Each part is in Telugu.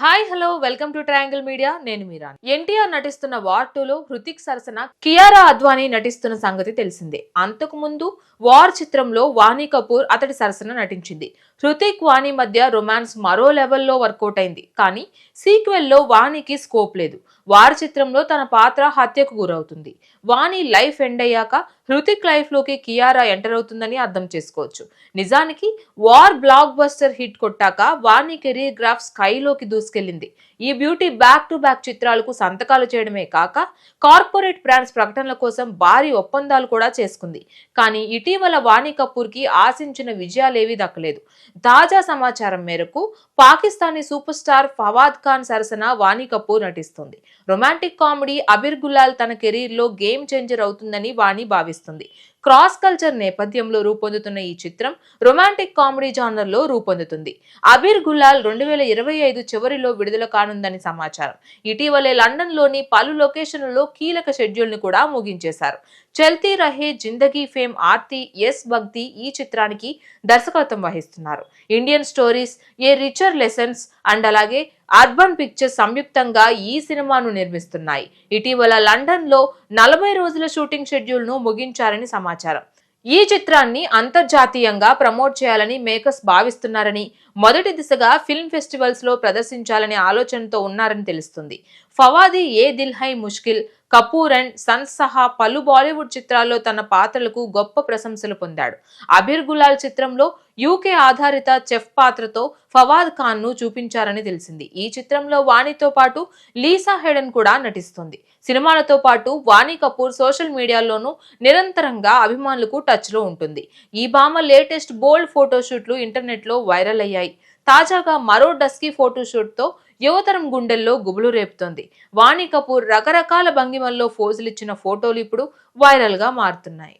Hi hello welcome to triangle media. నేను మీరా ఎన్టీఆర్ నటిస్తున్న వార్ టూలో హృతిక్ సరసన కియారా అద్వానీ నటిస్తున్న సంగతి తెలిసిందే. అంతకు ముందు వార్ చిత్రంలో వాణి కపూర్ అతడి సరసన నటించింది. హృతిక్ వాణి మధ్య రొమాన్స్ మరో లెవెల్లో వర్కౌట్ అయింది. కానీ సీక్వెల్లో వాణికి స్కోప్ లేదు. వార్ చిత్రంలో తన పాత్ర హత్యకు గురవుతుంది. వాణి లైఫ్ ఎండ్ అయ్యాక హృతిక్ లైఫ్లోకి కియారా ఎంటర్ అవుతుందని అర్థం చేసుకోవచ్చు. నిజానికి వార్ బ్లాక్ బస్టర్ హిట్ కొట్టాక వాణి కెరీర్ గ్రాఫ్ స్కైలోకి దూసుకెళ్ళింది ఈ బ్యూటీ బ్యాక్ టు బ్యాక్ చిత్రాలకు సంతకాలు చేయడమే కాక కార్పొరేట్ బ్రాండ్స్ ప్రకటనల కోసం భారీ ఒప్పందాలు కూడా చేసుకుంది. కానీ ఇటీవల వాణి కపూర్కి ఆశించిన విజయాలేవీ దక్కలేదు. తాజా సమాచారం మేరకు పాకిస్తానీ సూపర్ స్టార్ ఫవాద్ ఖాన్ సరసన వాణి కపూర్ నటిస్తుంది. రొమాంటిక్ కామెడీ అబిర్ గులాల్ తన కెరీర్లో గేమ్ చేంజర్ అవుతుందని వాణి భావిస్తుంది. క్రాస్ కల్చర్ నేపథ్యంలో రూపొందుతున్న ఈ చిత్రం రొమాంటిక్ కామెడీ జానర్లో రూపొందుతుంది. అబీర్ గులాల్ రెండు వేల ఇరవై ఐదు చివరిలో విడుదల కానుందని సమాచారం. ఇటీవలే లండన్లోని పలు లొకేషన్లలో కీలక షెడ్యూల్ని కూడా ముగించేశారు. చల్తీ రహే జిందగీ ఫేమ్ ఆర్తి ఎస్ భక్తి ఈ చిత్రానికి దర్శకత్వం వహిస్తున్నారు. Indian stories a richer lessons and అలాగే అర్బన్ పిక్చర్స్ సంయుక్తంగా ఈ సినిమాను నిర్మిస్తున్నాయి. ఇటీవల లండన్లో నలభై రోజుల షూటింగ్ షెడ్యూల్ను ముగించారని సమాచారం. ఈ చిత్రాన్ని అంతర్జాతీయంగా ప్రమోట్ చేయాలని మేకర్స్ భావిస్తున్నారని మొదటి దిశగా ఫిల్మ్ ఫెస్టివల్స్లో ప్రదర్శించాలనే ఆలోచనతో ఉన్నారని తెలుస్తుంది. ఫవాది ఏ దిల్ హై ముష్కిల్ కపూర్ అండ్ సన్స్ సహా పలు బాలీవుడ్ చిత్రాల్లో తన పాత్రలకు గొప్ప ప్రశంసలు పొందాడు. అబీర్ గులాల్ చిత్రంలో యూకే ఆధారిత చెఫ్ పాత్రతో ఫవాద్ ఖాన్ను చూపించారని తెలిసింది. ఈ చిత్రంలో వాణితో పాటు లీసా హెడన్ కూడా నటిస్తుంది. సినిమాలతో పాటు వాణి కపూర్ సోషల్ మీడియాలోనూ నిరంతరంగా అభిమానులకు టచ్లో ఉంటుంది. ఈ భామ లేటెస్ట్ బోల్డ్ ఫోటోషూట్లు ఇంటర్నెట్లో వైరల్ అయ్యాయి. తాజాగా మరో డస్కీ ఫోటోషూట్తో యువతరం గుండెల్లో గుబులు రేపుతోంది. వాణి కపూర్ రకరకాల భంగిమల్లో ఫోజులు ఇచ్చిన ఫోటోలు ఇప్పుడు వైరల్గా మారుతున్నాయి.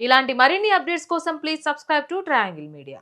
ఇలాంటి మరిన్ని అప్డేట్స్ కోసం please subscribe to triangle media.